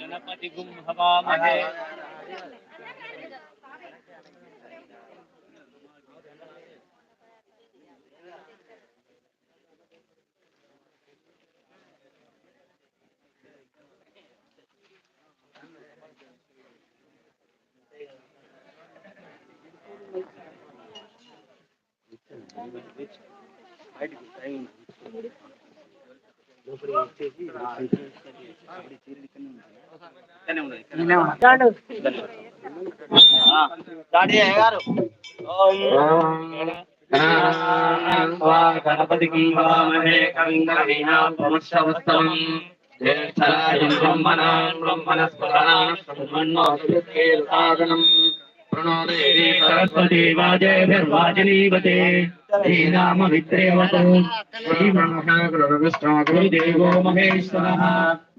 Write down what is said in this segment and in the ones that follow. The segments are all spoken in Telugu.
गणपति गुम हवा महे గణపతికి వామహే కవింగవీనామస్తమం జ్యేష్ఠరాజం బ్రహ్మణాం బ్రహ్మణస్పదానం ప్రణో దేవీ సరస్వతి వాజేభిర్వాజనీవతే శ్రీరామమిత్రేవతో శ్రీమహాగురువిష్ణు గురుదేవో మహేశ్వరः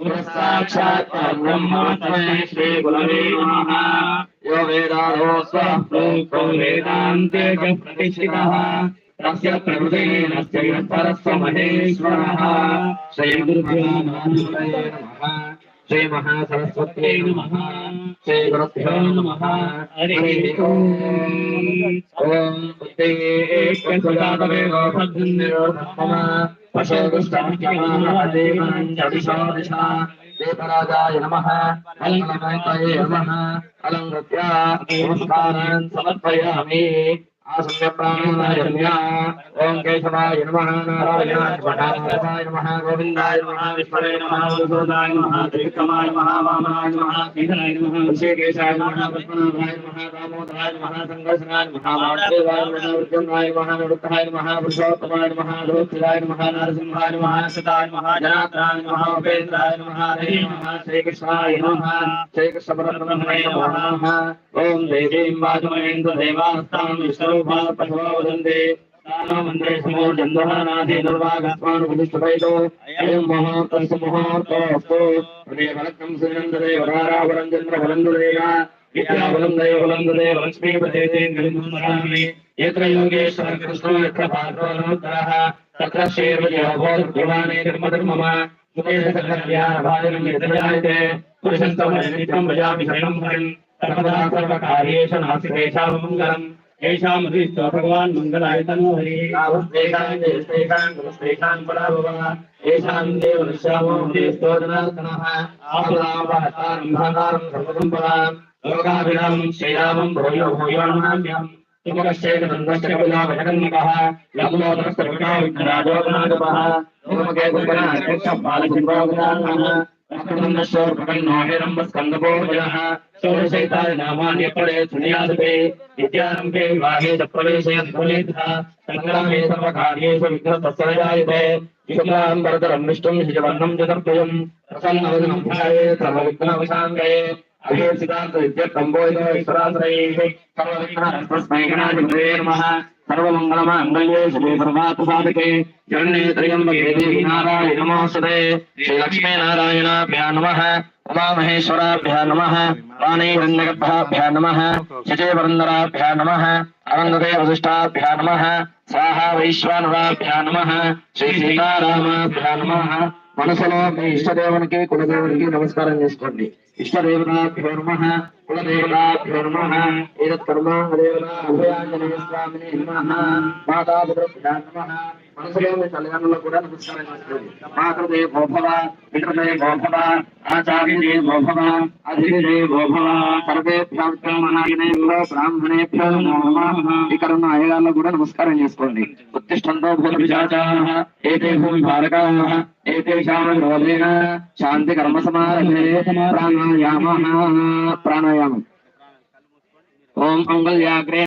గురుసాక్షాత్ బ్రహ్మ తస్మై శ్రీ గురవే నమః యో వేదాలో స్వప్రోక్తో వేదాంతే చ ప్రతిష్ఠితः నమః శ్రీ మహాసరస్వత్యై నమః శ్రీ గురుభ్యో నమః హరి ఓం నమః అలంకృతాయ సమర్పయామి ఓం కేశవాయ నమః. నారాయణాయ నారాయణాయ నమః. గోవిందాయ నమః. విష్ణవే నమః. మధుసూదాయ నమః. త్రివిక్రమాయ నమః. వామనాయ నమః. శ్రీధరాయ నమః. ఋషికేశాయ నమః. పద్మనాభాయ నమః. దామోదరాయ నమః. సంకర్షణాయ నమః. వాసుదేవాయ నమః. విద్యున్నాయ నమః. నిరుక్తాయ నమః. పురుషోత్తమాయ నమః. ధోత్రియాయ నరసింహాయ సతాయ ఉపేంద్రాయ శ్రీకృష్ణాయ శ్రీకృష్ణ పరబ్రహ్మణే ఓం దేవీం వాజమయేంద్ర దేవాస్తాం పశవో వదంతే మంత్రే సమో జంధ్వనాథే నిర్వాగస్మానుపదిష్టపైతో అయం మహాతస్సు మహాతోస్తు హృదయవరకం శ్రీనందరే వరారావరం చంద్ర వరందురేగా విద్యాబలం దైవబలం దేవ లక్ష్మీపతే గలిమరామి యత్ర యోగేశ్వర కృష్ణో యత్ర పాత్రోత్తరః తత్ర శ్రీర్వజయోభోర్భవానే ధర్మధర్మమ. సుఖేన సకర్యాభాజనం యతజాయతే పురుషంతం నిత్యం భజామి శరణం హరిం సర్వదా సర్వకార్యేషు నాస్తికేషాం మంగళం ఏషామధీస్తో భగవాన్ మంగళాయ తనో హరి ఏషాం దేవ నిశ్యామో హరిస్తో జనార్దనః ఆపదాపహతారంభాకారం సర్వసంపదాం. ोहिरम्बस्कन्दपोजः सौरशैताय नामान्यपरे सुनियादपे विद्यारम्भे विवाहे च प्रवेशयद्भुलेधः सङ्ग्रामे सर्वकार्येषु विघ्नतस्सरजायते विशुक्लाम्बरतरम् विष्णुम् शिजवर्णम् चतुर्भुजम् प्रसन्नवदनम् ध्याये सर्वविघ्नवशाङ्गये अभेसितान्तविद्यर्थम्बोधो ईश्वराश्रयेः सर्वविघ्नस्तस्मै गणाधिपते नमः। సంగ్రామే సర్వకార్యేషు విఘ్నస్తస్యజాయతే శుక్లాంబరధరం విష్ణుం శిశవర్ణం చతుర్భుజం ప్రసన్నవదనం ధ్యాయే సర్వవిఘ్నవశాంగయే అభీర్షితాంత విద్యకంబోయిదో ఈశ్వరాశ్రయైః సర్వవిఘ్నస్తస్మై గణాధిపతే నమః సర్వమంగళమాంగళ్యే శుభే సర్వార్థ సాధకే శరణ్యే త్రయంబకే దేవి నారాయణ నమోస్తుతే శ్రీ లక్ష్మీ నారాయణాభ్యా నమః ఉమామహేశ్వరాభ్యా నమః వాణీహిరణ్యగర్భాభ్యా నమః శచీవరందరాభ్యా నమః అనందదే వశిష్టాభ్యా నమః స్వాహా వైశ్వానరాభ్యా నమః శ్రీ సీతారామాభ్యా నమః మనసులో మీ ఇష్టదేవునికి కులదేవునికి నమస్కారం చేసుకోండి ఇష్టదేవతాభ్యో నమ కులదేవతాభ్యో నమ ఏదత్ కర్మ దేవత అభయాంజనేయ స్వామిని నమ మాతాపితృభ్యా నమ మనసులో మీ తల్లిదండ్రులకు కూడా నమస్కారం చేసుకోండి మాతృదే భోభవ పితృదే భోభవ ఆచార్యదే భోభవ అధిదే భోభవ సర్వేభ్యాం మనాయనేభ్యో బ్రాహ్మణేభ్యో నమో నమః ఇక్కడ ఉన్న అయ్యగారులకు కూడా నమస్కారం చేసుకోండి ఉత్తిష్టంతో భూత పిశాచాః ఏతే భూమి భారకాః ఏతేషాం విరోధేన శాంతి కర్మ సమారభే ప్రాణాయామ ప్రాణాయామం. ఓం మంగళ్యాగ్రే